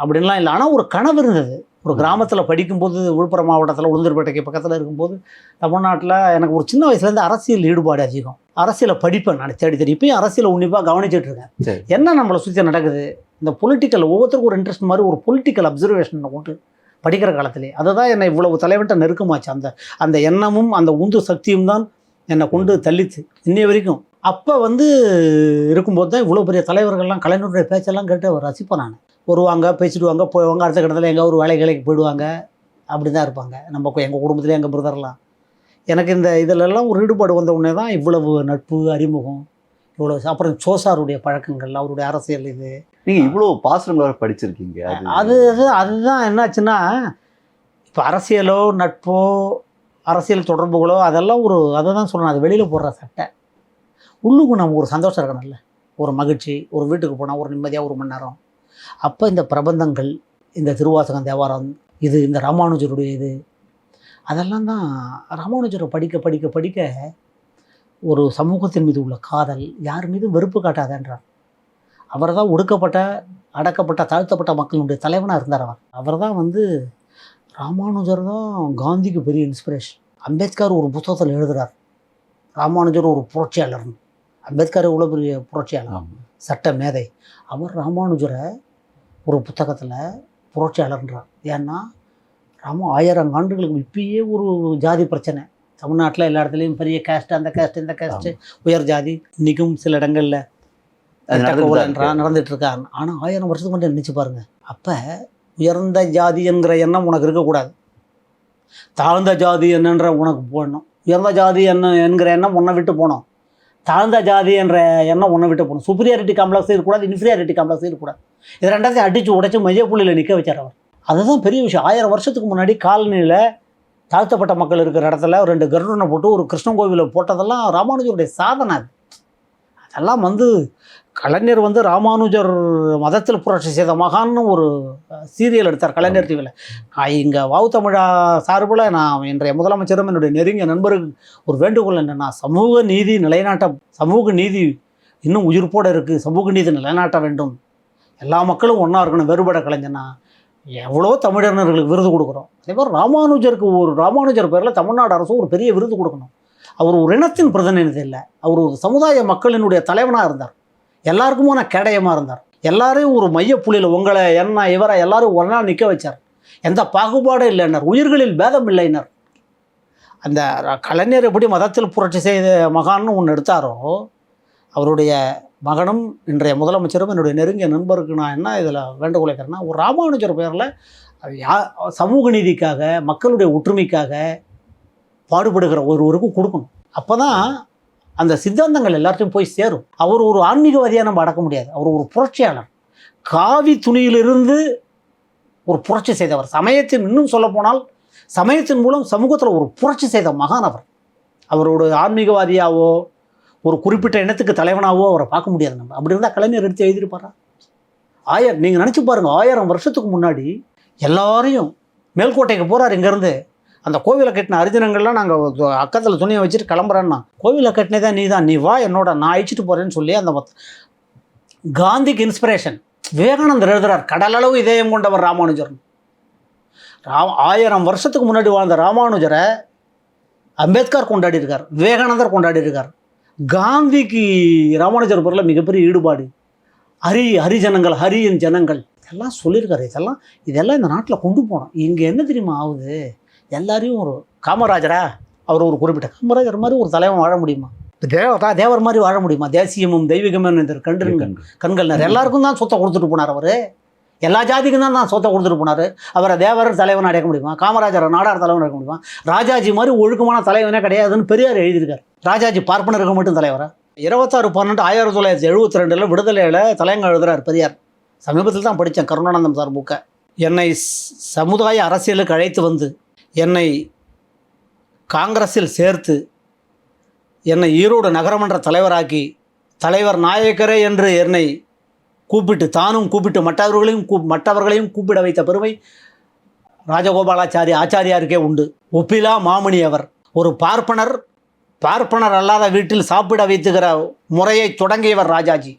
அப்படின்லாம் இல்லை. ஆனால் ஒரு கனவு இருந்தது. ஒரு கிராமத்தில் படிக்கும்போது விழுப்புரம் மாவட்டத்தில் உளுந்தூர்பேட்டைக்கு பக்கத்தில் இருக்கும்போது தமிழ்நாட்டில் எனக்கு ஒரு சின்ன வயசுலேருந்து அரசியல் ஈடுபாடு அதிகம். அரசியலை படிப்பேன் நான் தேடி தேடி. இப்பயும் அரசியலை உன்னிப்பாக கவனிச்சிட்டு இருக்கேன். என்ன நம்மளை சுற்றி நடக்குது? இந்த பொலிட்டிக்கல் ஒவ்வொருத்தருக்கும் ஒரு இன்ட்ரெஸ்ட் மாதிரி ஒரு பொலிட்டிக்கல் அப்சர்வேஷனை கொண்டு படிக்கிற காலத்திலே. அதுதான் என்னை இவ்வளவு தலைவன்ட்ட நெருக்கமாச்சு. அந்த அந்த எண்ணமும் அந்த உந்து சக்தியும் தான் என்னை கொண்டு தள்ளிச்சு இன்னைய வரைக்கும். அப்போ வந்து இருக்கும்போது தான் இவ்வளோ பெரிய தலைவர்கள்லாம் கலைஞருடைய பேச்செல்லாம் கேட்டு அவர் ரசிப்பேன் நான். வருவாங்க பேசிடுவாங்க போயிடுவாங்க அடுத்த கட்டத்தில் எங்கே ஒரு வேலை வேலைக்கு போயிடுவாங்க. அப்படி தான் இருப்பாங்க. நம்ம எங்கள் குடும்பத்துலேயே எங்கள் பிரதர்லாம். எனக்கு இந்த இதிலெல்லாம் ஒரு ஈடுபாடு வந்த உடனே தான் இவ்வளவு நட்பு அறிமுகம் இவ்வளோ அப்புறம் சோசாருடைய பழக்கங்கள் அவருடைய அரசியல் இது. நீங்க இவ்வளவு பாசங்களோட படிச்சிருக்கீங்க. அது அது அது அதுதான் என்னாச்சுன்னா இப்போ அரசியலோ நட்போ அரசியல் தொடர்புகளோ அதெல்லாம் ஒரு அதை தான் சொல்கிறேன் அது வெளியில் போடுற சட்டை. உள்ளுக்கு நமக்கு ஒரு சந்தோஷம் இருக்கணும்ல. ஒரு மகிழ்ச்சி ஒரு வீட்டுக்கு போனால் ஒரு நிம்மதியாக ஒரு மணி நேரம். அப்போ இந்த பிரபந்தங்கள் இந்த திருவாசகம் தேவாரம் இது இந்த ராமானுஜருடைய இது அதெல்லாம் தான் ராமானுஜரை படிக்க படிக்க படிக்க ஒரு சமூகத்தின் மீது உள்ள காதல் யார் மீதும் வெறுப்பு காட்டாதன்றார். அவர் தான் ஒடுக்கப்பட்ட அடக்கப்பட்ட தாழ்த்தப்பட்ட மக்களுடைய தலைவனாக இருந்தார் அவர். அவர் தான் வந்து ராமானுஜர் தான் காந்திக்கு பெரிய இன்ஸ்பிரேஷன் அம்பேத்கர் ஒரு புத்தகத்தில் எழுதுறார். ராமானுஜர் ஒரு புரட்சியாளர் அம்பேத்கர் இவ்வளோ பெரிய புரட்சியாளர். சட்ட மேதை. அவர் ராமானுஜரை ஒரு புத்தகத்தில் புரட்சியாளர்ன்றார் ஏன்னா ராம ஆயிரம் ஆண்டுகளுக்கு இப்பயே ஒரு ஜாதி பிரச்சனை. தமிழ்நாட்டில் எல்லா இடத்துலையும் பெரிய கேஸ்ட் அந்த கேஸ்ட் இந்த கேஸ்ட் உயர் ஜாதி. இன்றைக்கும் சில இடங்களில் நடந்துட்டு தான் இருக்கு. நடந்துட்டு இருக்காங்க ஆனால் ஆயிரம் வருஷத்துக்கு மட்டும் நினச்சி பாருங்க. அப்போ உயர்ந்த ஜாதி என்கிற எண்ணம் உனக்கு இருக்கக்கூடாது. தாழ்ந்த ஜாதி என்னன்ற உனக்கு போடணும். உயர்ந்த ஜாதி என்ன என்கிற எண்ணம் உன்னை விட்டு போகணும். தாழ்ந்த ஜாதி என்ற எண்ணம் ஒன்று விட்டு போகணும். சுப்பீரியாரிட்டி காம்ப்ளெக்ஸ் இருக்கக்கூடாது இன்ஃபீரியாரிட்டி காம்ப்ளெக்ஸ் இருக்கக்கூடாது. இது ரெண்டாத்தையும் அடித்து உடைச்சி மைய புள்ளியில் நிற்க வச்சார் அவர். அதுதான் பெரிய விஷயம். ஆயிரம் வருஷத்துக்கு முன்னாடி காலனியில் தாழ்த்தப்பட்ட மக்கள் இருக்கிற இடத்துல ரெண்டு கருடனை போட்டு ஒரு கிருஷ்ணன் கோவிலை போட்டதெல்லாம் ராமானுஜருடைய சாதனை அது. அதெல்லாம் வந்து கலைஞர் வந்து ராமானுஜர் மதத்தில் புரட்சி செய்த மகான்னு ஒரு சீரியல் எடுத்தார் கலைஞர் டிவியில் நான் இங்கே வாவு தமிழா சார்பில் நான் இன்றைய முதலமைச்சரும் என்னுடைய நெருங்கிய நண்பருக்கு ஒரு வேண்டுகோள் என்னென்னா சமூக நீதி நிலைநாட்ட சமூக நீதி இன்னும் உயிர்ப்போடு இருக்குது சமூக நீதி நிலைநாட்ட வேண்டும். எல்லா மக்களும் ஒன்றா இருக்கணும் வேறுபட கலைஞனா எவ்வளோ தமிழர்களுக்கு விருது கொடுக்குறோம். அதே மாதிரி ராமானுஜருக்கு ஒரு ராமானுஜர் பேரில் தமிழ்நாடு அரசு ஒரு பெரிய விருது கொடுக்கணும். அவர் ஒரு இனத்தின் பிரதிநிதி இல்லை. அவர் ஒரு சமுதாய மக்களினுடைய தலைவனாக இருந்தார். எல்லாருக்குமான கேடயமாக இருந்தார். எல்லாரையும் ஒரு மையப்புள்ளியில் உங்களை என்ன இவரை எல்லாரும் ஒன்றா நிற்க வச்சார். எந்த பாகுபாடும் இல்லைன்னார் உயிர்களில் பேதம் இல்லைன்னார் அந்த கலைஞர் எப்படி மதத்தில் புரட்சி செய்த மகான்னு ஒன்று எடுத்தாரோ அவருடைய மகனும் இன்றைய முதலமைச்சரும் என்னுடைய நெருங்கிய நண்பருக்கு நான் என்ன இதில் வேண்டுகோளைக்கிறேன்னா ஒரு ராமானுஜர் பேரில் யா சமூக நீதிக்காக மக்களுடைய ஒற்றுமைக்காக பாடுபடுகிற ஒருவருக்கும் கொடுக்கணும். அப்போ தான் அந்த சித்தாந்தங்கள் எல்லாத்தையும் போய் சேரும். அவர் ஒரு ஆன்மீகவாதியாக நம்ம அடக்க முடியாது. அவர் ஒரு புரட்சியாளர். காவி துணியிலிருந்து ஒரு புரட்சி செய்தவர். சமயத்தின் இன்னும் சொல்லப்போனால் சமயத்தின் மூலம் சமூகத்தில் ஒரு புரட்சி செய்த மகான் அவர். அவரோட ஆன்மீகவாதியாவோ ஒரு குறிப்பிட்ட இனத்துக்கு தலைவனாவோ அவரை பார்க்க முடியாது நம்ம. அப்படி இருந்தால் கலைஞர் எடுத்து எழுதியிருப்பாரா? ஆயிரம் நீங்கள் நினச்சி பாருங்கள் ஆயிரம் வருஷத்துக்கு முன்னாடி எல்லாரையும் மேல்கோட்டைக்கு போகிறார் இங்கேருந்து. அந்த கோவிலை கட்டின அரிஜனங்கள்லாம் நாங்கள் அக்கத்தில் துணியை வச்சுட்டு கிளம்புறேன்னா கோவிலை கட்டினதே நீ தான் நீ வா என்னோட நான் அழிச்சிட்டு போகிறேன்னு சொல்லி அந்த காந்திக்கு இன்ஸ்பிரேஷன் விவேகானந்தர் எழுதுறார் கடலளவு இதயம் கொண்டவர் ராமானுஜர். ரா ஆயிரம் வருஷத்துக்கு முன்னாடி வாழ்ந்த ராமானுஜரை அம்பேத்கர் கொண்டாடி இருக்கார் விவேகானந்தர் கொண்டாடி இருக்கார் காந்திக்கு ராமானுஜர் பொருளில் மிகப்பெரிய ஈடுபாடு. ஹரி ஹரிஜனங்கள் ஹரியின் ஜனங்கள். இதெல்லாம் சொல்லியிருக்காரு இதெல்லாம் இதெல்லாம் இந்த நாட்டில் கொண்டு போனோம். இங்கே என்ன தெரியுமா ஆகுது? எல்லாரையும் ஒரு காமராஜரா அவர் ஒரு குறிப்பிட்ட காமராஜர் மாதிரி ஒரு தலைவன் வாழ முடியுமா? தேவதா தேவர் மாதிரி வாழ முடியுமா? தேசியமும் தெய்வீகமும் இந்த கண்டு கண்கள் நிறைய. எல்லாருக்கும் தான் சொத்தை கொடுத்துட்டு போனார் அவர். எல்லா ஜாதிக்கும் தான் தான் சொத்தை கொடுத்துட்டு போனார். அவரை தேவர் தலைவன் அடைக்க முடியுமா? காமராஜரை நாடார் தலைவன் அடைக்க முடியுமா? ராஜாஜி மாதிரி ஒழுக்கமான தலைவனே கிடையாதுன்னு பெரியார் எழுதியிருக்கார். ராஜாஜி பார்ப்பனருக்கு மட்டும் தலைவரா? இருபத்தாறு பன்னெண்டு ஆயிரத்தி தொள்ளாயிரத்தி எழுபத்தி ரெண்டில் விடுதலையில் தலையங்க எழுதுறார் பெரியார். சமீபத்தில் தான் படித்தேன். கருணானந்தம் சார் புக்கை என்னை சமுதாய அரசியலுக்கு அழைத்து வந்து என்னை காங்கிரஸில் சேர்த்து என்னை ஈரோடு நகரமன்ற தலைவராக்கி தலைவர் நாயக்கரே என்று என்னை கூப்பிட்டு தானும் கூப்பிட்டு மற்றவர்களையும் கூ மற்றவர்களையும் கூப்பிட வைத்த பெருமை ராஜகோபாலாச்சாரி ஆச்சாரியாருக்கே உண்டு. ஒப்பிலா மாமணி அவர். ஒரு பார்ப்பனர் பார்ப்பனர் அல்லாத வீட்டில் சாப்பிட வைத்துகிற முறையை தொடங்கியவர் ராஜாஜி.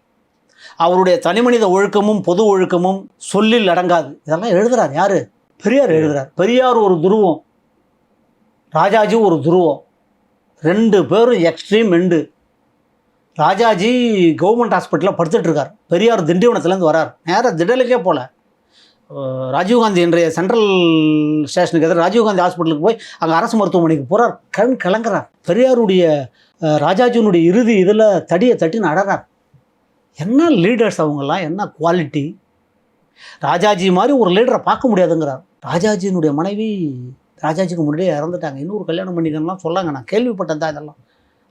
அவருடைய தனிமனித ஒழுக்கமும் பொது ஒழுக்கமும் சொல்லில் அடங்காது. இதெல்லாம் எழுதுறார் யார்? பெரியார் எழுதுறார். பெரியார் ஒரு துருவம். ராஜாஜி ஒரு துருவம். ரெண்டு பேரும் எக்ஸ்ட்ரீம் எண்டு ராஜாஜி கவர்மெண்ட் ஹாஸ்பிட்டலில் படுத்துட்ருக்கார் பெரியார் திண்டிவனத்துலேருந்து வரார். நேராக திடலுக்கே போகல ராஜீவ்காந்தி இன்றைய சென்ட்ரல் ஸ்டேஷனுக்கு எதிராக ராஜீவ்காந்தி ஹாஸ்பிட்டலுக்கு போய் அங்கே அரசு மருத்துவமனைக்கு போகிறார் கண் கலங்குறார். பெரியாருடைய ராஜாஜினுடைய ராஜாஜியினுடைய இறுதி இதில் தடியை தட்டி நடறார். என்ன லீடர்ஸ் அவங்கெல்லாம்? என்ன குவாலிட்டி ராஜாஜி மாதிரி ஒரு லீடரை பார்க்க முடியாதுங்கிறார். ராஜாஜியினுடைய மனைவி ராஜாஜிக்கு முன்னாடியே இறந்துட்டாங்க. இன்னொரு கல்யாணம் பண்ணிக்கலாம் சொல்லாங்க. நான் கேள்விப்பட்டேன் தான் இதெல்லாம்.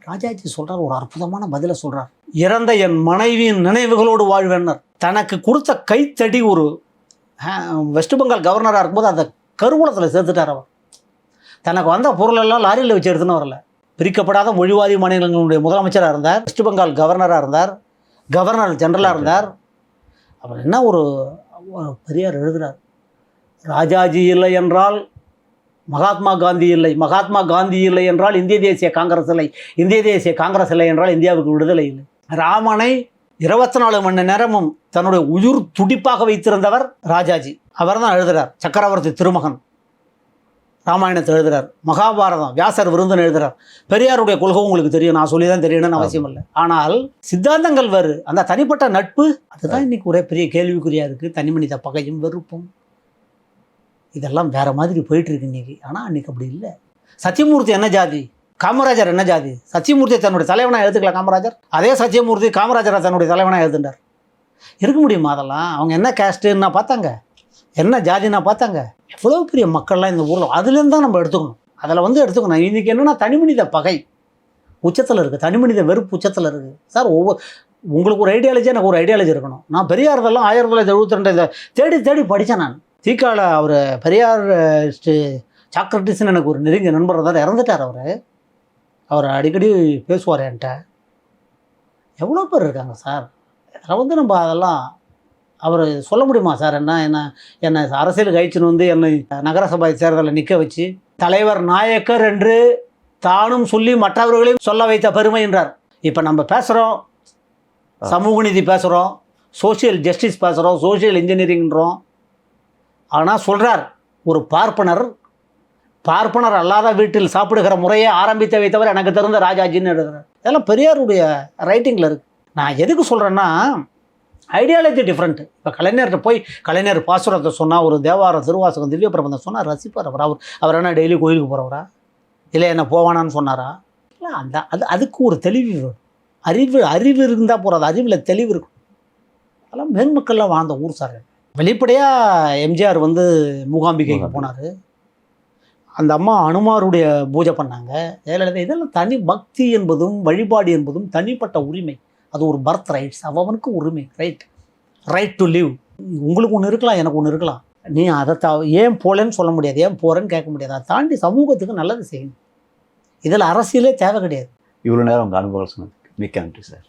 ராஜாஜி சொல்றார் ஒரு அற்புதமான பதிலை சொல்றார். இறந்த என் மனைவியின் நினைவுகளோடு வாழ்வேன்னர். தனக்கு கொடுத்த கைத்தடி ஒரு வெஸ்ட் பெங்கால் கவர்னராக இருக்கும்போது அந்த கருவூலத்தில் சேர்த்துட்டார் அவர். தனக்கு வந்த பொருள் எல்லாம் லாரியில் வச்சு எடுத்துன்னு வரல. பிரிக்கப்படாத மொழிவாதி மாநிலங்களுடைய முதலமைச்சராக இருந்தார் வெஸ்ட் பெங்கால் கவர்னராக இருந்தார் கவர்னர் ஜெனரலாக இருந்தார். அவர் என்ன ஒரு பெரியார் எழுதுறார். ராஜாஜி இல்லை என்றால் மகாத்மா காந்தி இல்லை. மகாத்மா காந்தி இல்லை என்றால் இந்திய தேசிய காங்கிரஸ் இல்லை. இந்திய தேசிய காங்கிரஸ் இல்லை என்றால் இந்தியாவுக்கு விடுதலை இல்லை. ராமனை இருபத்தி நாலு மணி நேரமும் தன்னுடைய உயிர் துடிப்பாக வைத்திருந்தவர் ராஜாஜி. அவர் தான் எழுதுகிறார் சக்கரவர்த்தி திருமகன். ராமாயணத்தை எழுதுகிறார் மகாபாரதம். வியாசர் விருந்தன் எழுதுகிறார் பெரியாருடைய கொள்கை உங்களுக்கு தெரியும். நான் சொல்லி தான் தெரியணும்னு அவசியம் இல்லை. ஆனால் சித்தாந்தங்கள் வேறு. அந்த தனிப்பட்ட நட்பு அதுதான் இன்னைக்கு ஒரே பெரிய கேள்விக்குறியாக இருக்குது தனிமனித பகையும் வெறுப்பும். இதெல்லாம் வேற மாதிரி போயிட்டு இருக்கு இன்னைக்கு. ஆனால் அன்னைக்கு அப்படி இல்லை. சத்தியமூர்த்தி என்ன ஜாதி? காமராஜர் என்ன ஜாதி? சத்தியமூர்த்தி தன்னுடைய தலைவனா எழுத்துக்கலாம் காமராஜர்? அதே சத்தியமூர்த்தி காமராஜரை தன்னுடைய தலைவனா எழுதுண்டார் இருக்க முடியுமா அதெல்லாம்? அவங்க என்ன கேஸ்ட்டுன்னா பார்த்தாங்க? என்ன ஜாதினா பார்த்தாங்க? எவ்வளோ பெரிய மக்கள்லாம் இந்த ஊரில் அதுலேருந்து தான் நம்ம எடுத்துக்கணும். அதில் வந்து எடுத்துக்கணும். இன்றைக்கி என்னென்னா தனிமனித பகை. உச்சத்தில் இருக்குது தனிமனித வெறுப்பு உச்சத்தில் இருக்குது சார் ஒவ்வொரு உங்களுக்கு ஒரு ஐடியாலஜி எனக்கு ஒரு ஐடியாலஜி இருக்கணும். நான் பெரியார்தெல்லாம் ஆயிரத்தி தொள்ளாயிரத்தி எழுபத்தி ரெண்டு தேடி தேடி படித்தேன் நான். தீக்கால அவர் பெரியார் சாக்ரட்டிஸ்னு எனக்கு ஒரு நெருங்கிய நண்பர் இருந்தார். இறந்துட்டார் அவர். அவர் அடிக்கடி பேசுவார் என்கிட்ட. எவ்வளோ பேர் இருக்காங்க சார்? அதில் வந்து நம்ம அதெல்லாம் அவர் சொல்ல முடியுமா சார்? என்ன என்ன என்னை அரசியல் கழிச்சுன்னு வந்து என்னை நகரசபை தேர்தலில் நிற்க வச்சு தலைவர் நாயக்கர் என்று தானும் சொல்லி மற்றவர்களையும் சொல்ல வைத்த பெருமை என்றார். இப்போ நம்ம பேசுகிறோம் சமூக நீதி பேசுகிறோம் சோஷியல் ஜஸ்டிஸ் பேசுகிறோம் சோஷியல் இன்ஜினியரிங்ன்றோம் ஆனால் சொல்கிறார் ஒரு பார்ப்பனர் பார்ப்பனர் அல்லாத வீட்டில் சாப்பிடுகிற முறையை ஆரம்பித்து வைத்தவர் எனக்கு தெரிந்த ராஜாஜின்னு எழுதுறார். இதெல்லாம் பெரியாருடைய ரைட்டிங்கில் இருக்குது நான் எதுக்கு சொல்கிறேன்னா ஐடியாலஜி டிஃப்ரெண்ட்டு இப்போ கலைஞர்கிட்ட போய் கலைஞர் பாசுரத்தை சொன்னால் ஒரு தேவாரம் திருவாசகம் திவ்ய பிரபந்தம் சொன்னால் ரசிப்பார் அவர். அவர் அவர் என்ன டெய்லி கோயிலுக்கு போகிறவரா இல்லை என்ன போவானான்னு சொன்னாரா? இல்லை அந்த அது அதுக்கு ஒரு தெளிவு வேணும். அறிவு அறிவு இருந்தால் போகாது அறிவில் தெளிவு இருக்கும் அதெல்லாம் மேன்மக்கள்லாம் வாழ்ந்த ஊர் சார் வெளிப்படையாக எம்ஜிஆர் வந்து மூகாம்பிகைக்கு போனார். அந்த அம்மா அனுமாருடைய பூஜை பண்ணாங்க. ஜெயலலிதா இதெல்லாம் தனி பக்தி என்பதும் வழிபாடு என்பதும் தனிப்பட்ட உரிமை. அது ஒரு பர்த் ரைட்ஸ் அவனுக்கு உரிமை. ரைட் ரைட் டு லிவ் உங்களுக்கு ஒன்று இருக்கலாம் எனக்கு ஒன்று இருக்கலாம். நீ அதை த ஏன் போகலன்னு சொல்ல முடியாது ஏன் போகிறேன்னு கேட்க முடியாது. அதை தாண்டி சமூகத்துக்கு நல்லது செய்யணும். இதில் அரசியலே தேவை கிடையாது. இவ்வளோ நேரம் உங்கள் அனுபவம் சொன்னதுக்கு மிக்க நன்றி சார்.